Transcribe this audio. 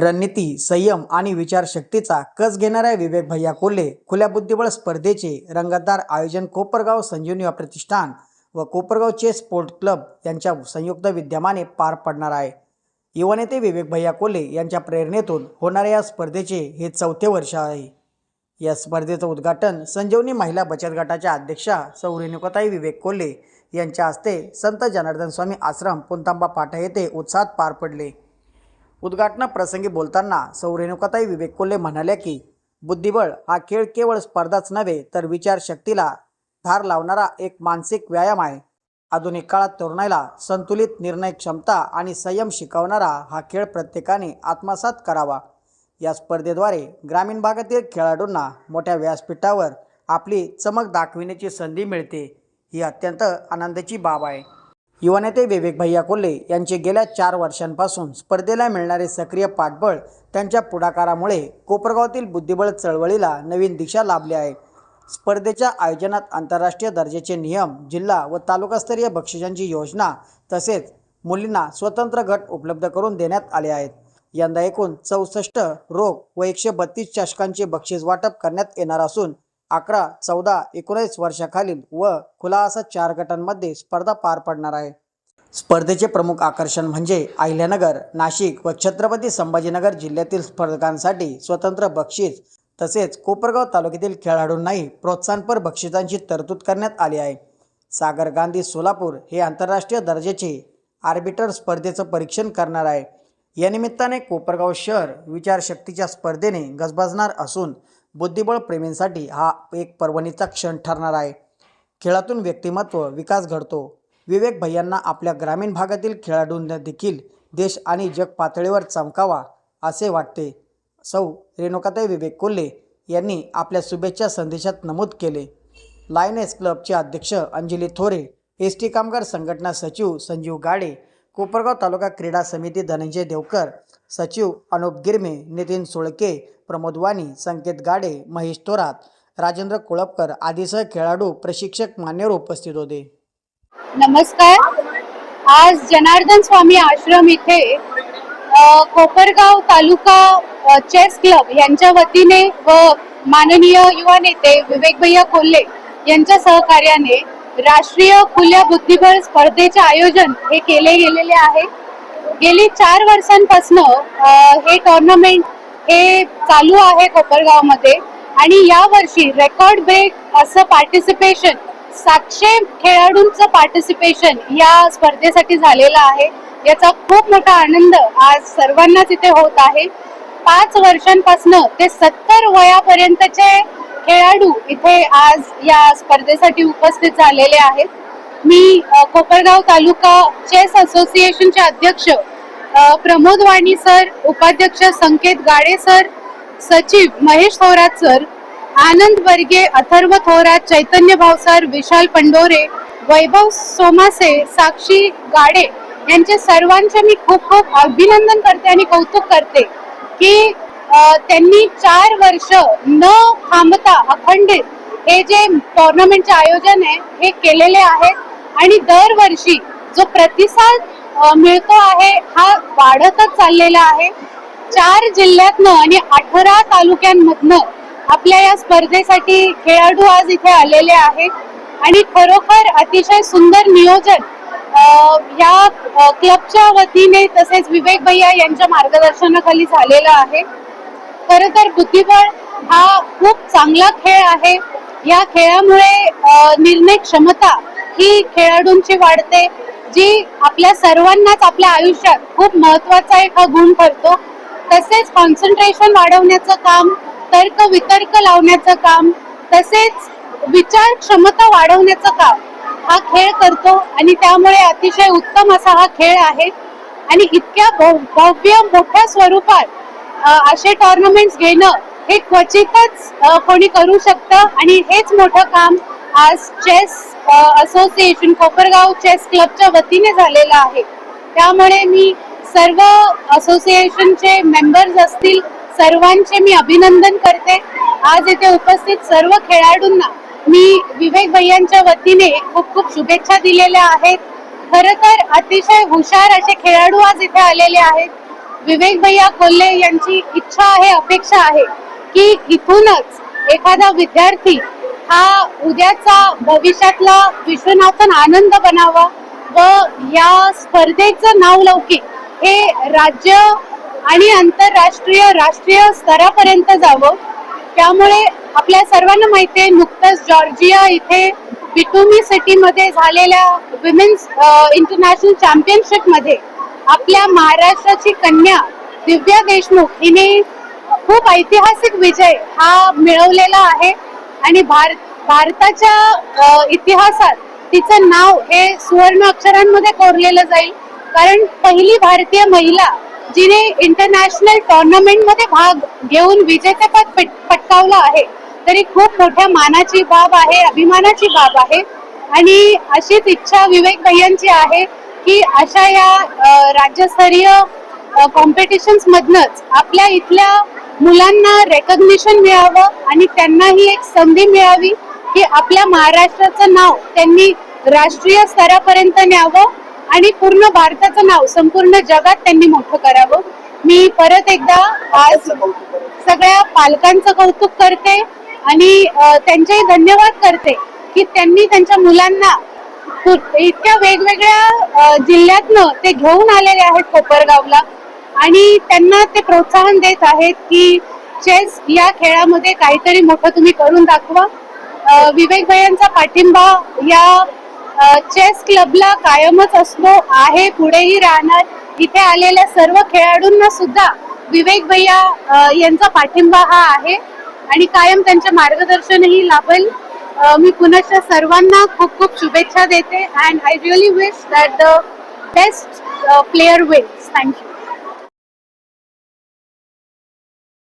रणनीती संयम आणि विचारशक्तीचा कस घेणाऱ्या विवेक भैया कोल्हे खुल्या बुद्धिबळ स्पर्धेचे रंगतदार आयोजन कोपरगाव संजीवनी प्रतिष्ठान व कोपरगाव चेस स्पोर्ट क्लब यांच्या संयुक्त विद्यमाने पार पडणार आहे. युवा नेते विवेक भैया कोल्हे यांच्या प्रेरणेतून होणाऱ्या या स्पर्धेचे हे चौथे वर्ष आहे. या स्पर्धेचं उद्घाटन संजीवनी महिला बचत गटाच्या अध्यक्षा सौरेणुकताई विवेक कोल्हे यांच्या हस्ते संत जनार्दन स्वामी आश्रम पुंतांबा पाटा येथे उत्साहात पार पडले. उद्घाटनाप्रसंगी बोलताना सौ रेणुकाताई विवेक कोल्हे म्हणाल्या की बुद्धिबळ हा खेळ केवळ स्पर्धाच नव्हे तर विचारशक्तीला धार लावणारा एक मानसिक व्यायाम आहे. आधुनिक काळात तरुणाईला संतुलित निर्णय क्षमता आणि संयम शिकवणारा हा खेळ प्रत्येकाने आत्मसात करावा. या स्पर्धेद्वारे ग्रामीण भागातील खेळाडूंना मोठ्या व्यासपीठावर आपली चमक दाखविण्याची संधी मिळते. ही अत्यंत आनंदाची बाब आहे. युवा नेते विवेक भैया कोल्हे यांचे गेल्या चार वर्षांपासून स्पर्धेला मिळणारे सक्रिय पाठबळ त्यांच्या पुढाकारामुळे कोपरगावातील बुद्धिबळ चळवळीला नवीन दिशा लाभली आहे. स्पर्धेच्या आयोजनात आंतरराष्ट्रीय दर्जाचे नियम जिल्हा व तालुकास्तरीय बक्षिसांची योजना तसेच मुलींना स्वतंत्र गट उपलब्ध करून देण्यात आले आहेत. यंदा एकूण चौसष्ट रोग व एकशे बत्तीस चषकांचे बक्षीस वाटप करण्यात येणार असून अकरा चौदा एकोणीस वर्षाखालील व खुला असा चार गटांमध्ये स्पर्धा पार पडणार आहे. स्पर्धेचे प्रमुख आकर्षण म्हणजे अहिल्यानगर नाशिक व छत्रपती संभाजीनगर जिल्ह्यातील स्पर्धकांसाठी स्वतंत्र बक्षीस तसेच कोपरगाव तालुक्यातील खेळाडूंनाही प्रोत्साहनपर बक्षिसांची तरतूद करण्यात आली आहे. सागर गांधी सोलापूर हे आंतरराष्ट्रीय दर्जाचे आर्बिटर स्पर्धेचं परीक्षण करणार आहे. या निमित्ताने कोपरगाव शहर विचारशक्तीच्या स्पर्धेने गजबजणार असून बुद्धिबळ प्रेमींसाठी हा एक पर्वणीचा क्षण ठरणार आहे. खेळातून व्यक्तिमत्व विकास घडतो. विवेक भैयांना आपल्या ग्रामीण भागातील खेळाडूंना देखील देश आणि जग पातळीवर चमकावा असे वाटते. सौ रेणुकाताई विवेक कोल्हे यांनी आपल्या शुभेच्छा संदेशात नमूद केले. लायनेस क्लबचे अध्यक्ष अंजली थोरे एस टी कामगार संघटना सचिव संजीव गाडे कोपरगाव तालुका क्रीडा समिती धनंजय देवकर सचिव अनुप गिरमे नितीन सुळके प्रमोद वाणी संकेत गाडे महेश थोरात राजेंद्र कोळपकर आदीसह खेळाडू प्रशिक्षक मान्यवर उपस्थित होते. नमस्कार. आज जनार्दन स्वामी आश्रम इथे कोपरगाव तालुका चेस क्लब यांच्या वतीने व माननीय युवा नेते विवेक भैया कोल्हे यांच्या सहकार्याने राष्ट्रीय खुल्या बुद्धिबळ स्पर्धेचे आयोजन हे केले गेलेले आहे. गेली चार वर्षांपासून हे टॉर्नामेंट हे चालू आहे कोपरगावमध्ये. आणि या वर्षी रेकॉर्ड ब्रेक असं पार्टिसिपेशन सातशे खेळाडूंचं पार्टिसिपेशन या स्पर्धेसाठी झालेलं आहे. याचा खूप मोठा आनंद आज सर्वांनाच इथे होत आहे. पाच वर्षांपासून ते सत्तर वयापर्यंतचे खेळाडू इथे आज या स्पर्धेसाठी उपस्थित झालेले आहेत. मी कोपरगाव तालुका चेस असोसिएशनचे अध्यक्ष प्रमोद वाणी सर उपाध्यक्ष संकेत गाडे सर सचिव महेश थोरात सर आनंद वर्गे अथर्व थोरात चैतन्य भावसर विशाल पंडोरे वैभव सोमासे साक्षी गाडे यांचे सर्वांचे मी खूप खूप अभिनंदन करते आणि कौतुक करते की त्यांनी चार वर्ष न थांबता अखंडित हे जे टोर्नामेंटचे आयोजन आहे हे केलेले आहेत. आणि दरवर्षी जो प्रतिसाद मिळतो आहे हा वाढतच चाललेला आहे. चार जिल्ह्यातनं आणि अठरा तालुक्यांमधनं आपल्या या स्पर्धेसाठी खेळाडू आज इथे आलेले आहेत. आणि खरोखर अतिशय सुंदर नियोजन या क्लबच्या वतीने तसेच विवेक भैया यांच्या मार्गदर्शनाखाली झालेलं आहे. खर तर बुद्धिबळ हा खूप चांगला खेळ आहे. या खेळामुळे निर्णय क्षमता ही खेळाडूंची वाढते जी आपल्या सर्वांनाच आपल्या आयुष्यात खूप महत्त्वाचा एक हा गुण ठरतो. तसेच कॉन्सन्ट्रेशन वाढवण्याचं काम तर्क वितर्क लावण्याचं काम तसेच विचार क्षमता वाढवण्याचं काम हा खेळ करतो आणि त्यामुळे अतिशय उत्तम असा हा खेळ आहे. आणि इतक्या भव्य मोठ्या स्वरूपात असे टुर्नामेंट्स घेणं हे क्वचितच कोणी करू शकतं. आणि हेच मोठं काम आज चेस असोसिएशन कोपरगाव चेस क्लबच्या वतीने झालेलं आहे. त्यामुळे मी सर्व असोसिएशनचे मेंबर्स असतील सर्वांचे मी अभिनंदन करते. आज इथे उपस्थित सर्व खेळाडूंना मी विवेक भैयांच्या वतीने खूप खूप शुभेच्छा दिलेल्या आहेत. खर तर अतिशय हुशार असे खेळाडू आज इथे आलेले आहेत. विवेक भैया कोल्हे यांची इच्छा आहे अपेक्षा आहे की इथूनच एखादा विद्यार्थी हा उद्याचा भविष्यातला विश्वनाथन आनंद बनावा व या स्पर्धेचं नाव लौकिक हे राज्य आणि आंतरराष्ट्रीय राष्ट्रीय स्तरापर्यंत जावं. त्यामुळे आपल्या सर्वांना माहिती आहे नुकतंच जॉर्जिया इथे बिटुमी सिटीमध्ये झालेल्या विमेन्स इंटरनॅशनल चॅम्पियनशिपमध्ये आपल्या महाराष्ट्राची कन्या दिव्या देशमुख हिने खूप ऐतिहासिक विजय हा मिळवलेला आहे. आणि भारत भारताच्या इतिहासात तिचं नाव हे सुवर्ण अक्षरांमध्ये कोरलेलं जाईल. कारण पहिली भारतीय महिला जिने इंटरनॅशनल टुर्नामेंटमध्ये भाग घेऊन विजेतेपद पट- पटकावलं आहे. तरी खूप मोठ्या मानाची बाब आहे अभिमानाची बाब आहे. आणि अशीच इच्छा विवेक भैयांची आहे. की अशा या राज्यस्तरीय कॉम्पिटिशन्स मधनच आपल्या इथल्या मुलांना रेकग्निशन मिळावं आणि त्यांनाही एक संधी मिळावी की आपल्या महाराष्ट्राचं नाव त्यांनी राष्ट्रीय स्तरापर्यंत न्यावं आणि पूर्ण भारताचं नाव संपूर्ण जगात त्यांनी मोठं करावं. मी परत एकदा आज सगळ्या पालकांचं कौतुक करते आणि त्यांचेही धन्यवाद करते की त्यांनी त्यांच्या मुलांना इतक्या वेगवेगळ्या जिल्ह्यातनं ते घेऊन आलेले आहेत कोपरगावला. आणि त्यांना ते प्रोत्साहन देत आहेत की चेस या खेळामध्ये काहीतरी मोठं तुम्ही करून दाखवा. विवेक भयांचा पाठिंबा या चेस क्लबला कायमच असतो आहे पुढेही राहणार. इथे आलेल्या सर्व खेळाडूंना सुद्धा विवेक भैया यांचा पाठिंबा हा आहे. आणि कायम त्यांचे मार्गदर्शनही लाभेल. मी पुनश्च सर्वांना खूप खूप शुभेच्छा देते and I really wish that the best player wins thank you